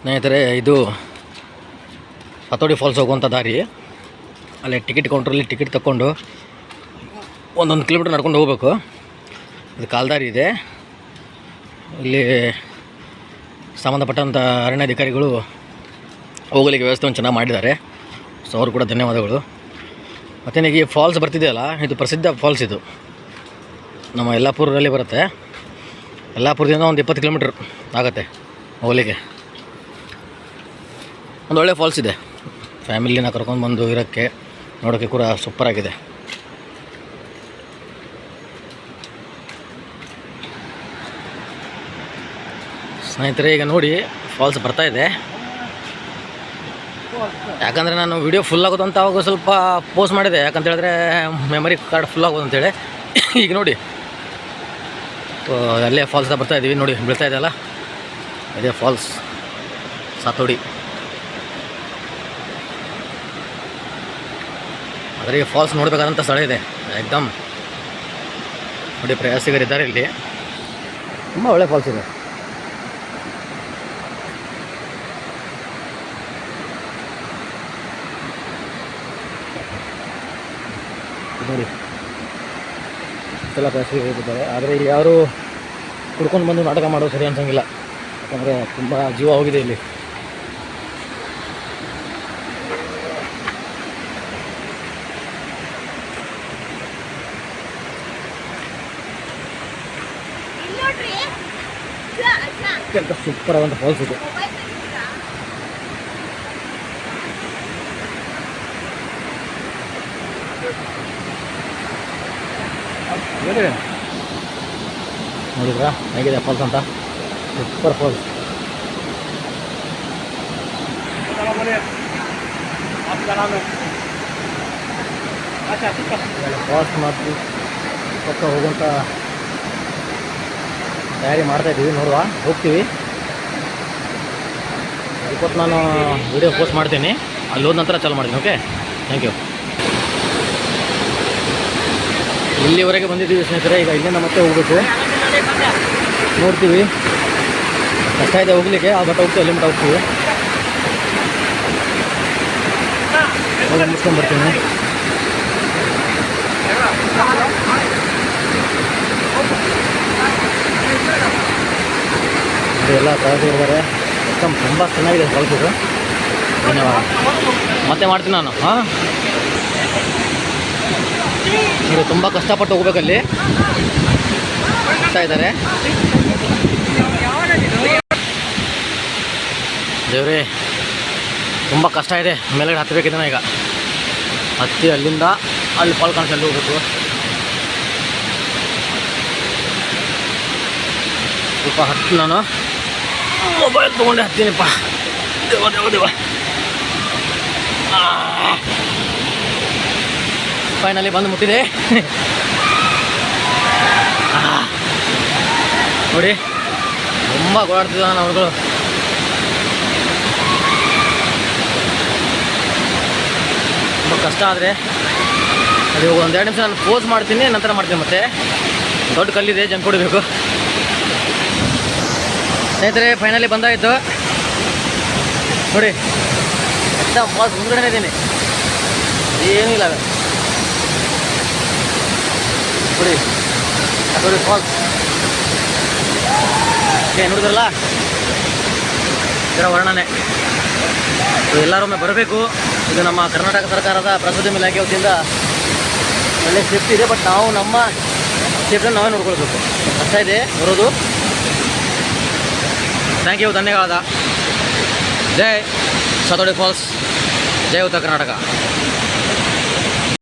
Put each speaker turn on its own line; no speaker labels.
ಸ್ನೇಹಿತರೆ, ಇದು ಹತೋಡಿ ಫಾಲ್ಸ್ ಹೋಗುವಂಥ ದಾರಿ. ಅಲ್ಲಿ ಟಿಕೆಟ್ ಕೌಂಟ್ರಲ್ಲಿ ಟಿಕೆಟ್ ತಗೊಂಡು ಒಂದೊಂದು ಕಿಲೋಮೀಟ್ರ್ ನಡ್ಕೊಂಡು ಹೋಗ್ಬೇಕು. ಇದು ಕಾಲ್ದಾರಿ ಇದೆ. ಇಲ್ಲಿ ಸಂಬಂಧಪಟ್ಟಂಥ ಅರಣ್ಯಾಧಿಕಾರಿಗಳು ಹೋಗಲಿಕ್ಕೆ ವ್ಯವಸ್ಥೆಯನ್ನು ಚೆನ್ನಾಗಿ ಮಾಡಿದ್ದಾರೆ. ಸೊ ಅವರು ಕೂಡ ಧನ್ಯವಾದಗಳು. ಮತ್ತು ಈ ಫಾಲ್ಸ್ ಬರ್ತಿದೆಯಲ್ಲ, ಇದು ಪ್ರಸಿದ್ಧ ಫಾಲ್ಸ್ ಇದು. ನಮ್ಮ ಯಲ್ಲಾಪುರಲ್ಲಿ ಬರುತ್ತೆ. ಯಲ್ಲಾಪುರದಿಂದ ಒಂದು ಇಪ್ಪತ್ತು ಕಿಲೋಮೀಟ್ರ್ ಆಗುತ್ತೆ ಹೋಗಲಿಕ್ಕೆ. ಒಂದು ಫಾಲ್ಸ್ ಇದೆ. ಫ್ಯಾಮಿಲಿನ ಕರ್ಕೊಂಡು ಬಂದು ಇರೋಕ್ಕೆ ನೋಡೋಕ್ಕೆ ಕೂಡ ಸೂಪರಾಗಿದೆ ಸ್ನೇಹಿತರೆ, ಈಗ ನೋಡಿ ಫಾಲ್ಸ್ ಬರ್ತಾ ಇದೆ. ಯಾಕಂದರೆ ನಾನು ವಿಡಿಯೋ ಫುಲ್ ಆಗೋದು ಅಂತ ಅವಾಗ ಸ್ವಲ್ಪ ಪೋಸ್ಟ್ ಮಾಡಿದೆ. ಯಾಕಂತ ಹೇಳಿದ್ರೆ ಮೆಮರಿ ಕಾರ್ಡ್ ಫುಲ್ ಆಗೋದು ಅಂತೇಳಿ ಈಗ ನೋಡಿ. ಅಲ್ಲೇ ಫಾಲ್ಸ್ ಬರ್ತಾ ಇದ್ದೀವಿ ನೋಡಿ, ಬೀಳ್ತಾ ಇದೆಯಲ್ಲ ಇದೇ ಫಾಲ್ಸ್ ಸಾತೋಡಿ. ಆದರೆ ಈ ಫಾಲ್ಸ್ ನೋಡಬೇಕಾದಂಥ ಸ್ಥಳ ಇದೆ. ಎಕ್ದಮ್ ನೋಡಿ ಪ್ರಯಾಸಿಗರಿದ್ದಾರೆ ಇಲ್ಲಿ. ತುಂಬ ಒಳ್ಳೆ ಫಾಲ್ಸ್ ಇದೆ. ನೋಡಿ. ಎಲ್ಲ ಪ್ರಯಾಸಿಗರಿದ್ದಾರೆ ಆದರೆ ಇಲ್ಲಿ ಯಾರು ಕುಡ್ಕೊಂಡು ಬಂದು ನಾಟಕ ಮಾಡೋದು ಸರಿ ಅನ್ಸಂಗಿಲ್ಲ. ಯಾಕಂದರೆ ತುಂಬ ಜೀವ ಹೋಗಿದೆ ಇಲ್ಲಿ. ಅತ್ಯಂತ ಸೂಪರ್ ಆದಂಥ ಫಾಲ್ಸ್ ಇದು ನೋಡಿ ನೋಡಿದ್ರಾ ಹೇಗಿದೆ ಫಾಲ್ಸ್ ಅಂತ ಸೂಪರ್ ಫಾಲ್ಸ್ ಫಾಲ್ಸ್ ಮತ್ತು ಪಕ್ಕ ಹೋಗುವಂಥ ತಯಾರಿ ಮಾಡ್ತಾ ಇದ್ದೀವಿ, ನೋಡುವ. ಹೋಗ್ತೀವಿ. ಇವತ್ತು ನಾನು ವಿಡಿಯೋ ಪೋಸ್ಟ್ ಮಾಡ್ತೀನಿ. ಅಲ್ಲಿ ಹೋದ ನಂತರ ಚಾಲು ಮಾಡ್ತೀನಿ ಓಕೆ ಥ್ಯಾಂಕ್ ಯು ಇಲ್ಲಿವರೆಗೆ ಬಂದಿದ್ದೀವಿ ಸ್ನೇಹಿತರೆ, ಈಗ ಇಲ್ಲಿಂದ ಮತ್ತೆ ಹೋಗ್ಬೇಕು. ನೋಡ್ತೀವಿ. ಕಷ್ಟ ಇದೆ ಹೋಗ್ಲಿಕ್ಕೆ, ಆ ಬಟ್ ಹೋಗ್ತೀವಿ, ಅಲ್ಲಿ ಮಟ್ಟ ಹೋಗ್ತೀವಿ. ಹೋಗಿ ಮುಗಿಸ್ಕೊಂಡು ಇದು ಎಲ್ಲ ಪ್ರವಾಸಿಗರಿದ್ದಾರೆ ಸಿಸ್ಟಮ್ ತುಂಬ ಚೆನ್ನಾಗಿದೆ ಫಾಲ್ಸ್ ಧನ್ಯವಾದ. ಮತ್ತೆ ಮಾಡ್ತೀನಿ ನಾನು. ಹಾಂ? ಇದು ತುಂಬ ಕಷ್ಟಪಟ್ಟು ಹೋಗ್ಬೇಕಲ್ಲಿ. ಹೋಗ್ತಾ ಇದ್ದಾರೆ. ದೇವ್ರೇ, ತುಂಬ ಕಷ್ಟ ಇದೆ. ಮೇಲ್ಗಡೆ ಹತ್ತಬೇಕಿದ್ದಾನೆ ಈಗ. ಹತ್ತಿ ಅಲ್ಲಿಂದ ಅಲ್ಲಿ ಫಾಲ್ ಅಲ್ಲಿ ಹೋಗ್ಬೇಕು. ಸ್ವಲ್ಪ ಹತ್ತಿ ನಾನು. ಮೊಬೈಲ್ ತೊಗೊಂಡೆ ಹತ್ತೀನಿಪ್ಪ ದೇವ ದೇವ. ದೇವ ಫೈನಲಿ ಬಂದು ಮುಟ್ಟಿದೆ. ನೋಡಿ, ತುಂಬ ಗೋಳಾಡ್ತಿದ್ದಾನೆ ಅವ್ರುಗಳು. ತುಂಬ ಕಷ್ಟ ಆದರೆ, ಅದು ಒಂದೆರಡು ನಿಮಿಷ ನಾನು ಪೋಸ್ ಮಾಡ್ತೀನಿ, ನಂತರ ಮಾಡ್ತೀನಿ ಮತ್ತೆ. ದೊಡ್ಡ ಕಲ್ಲಿದೆ ಜಂಪ್ ಹೊಡಿಬೇಕು. ಸ್ನೇಹಿತರೆ ಫೈನಲಿ ಬಂದಾಯಿತು. ನೋಡಿ ಎಲ್ಲ ಫಾಸ್ಟ್ ಇದ್ದೀನಿ. ಏನೂ ಇಲ್ಲ ನೋಡಿ ನೋಡಿ ಫಾಲ್ಸ್ ಏ, ನೋಡಿದ್ರಲ್ಲ? ಇದರ ವರ್ಣನೆ. ಎಲ್ಲರೊಮ್ಮೆ ಬರಬೇಕು. ಇದು ನಮ್ಮ ಕರ್ನಾಟಕ ಸರ್ಕಾರದ ಪ್ರವಾಸೋದ್ಯಮ ಇಲಾಖೆ ವತಿಯಿಂದ ಒಳ್ಳೆ ಸೇಫ್ಟಿ ಇದೆ ಬಟ್ ನಾವು ನಮ್ಮ ಸೇಫ್ಟಿನ ನಾವೇ ನೋಡ್ಕೊಳ್ಬೇಕು. ಕಷ್ಟ ಇದೆ? ಬರೋದು? ಥ್ಯಾಂಕ್ ಯು ಧನ್ಯವಾದ ಜೈ ಸತೋಡಿ ಫಾಲ್ಸ್ ಜೈ ಉತ್ತರ ಕರ್ನಾಟಕ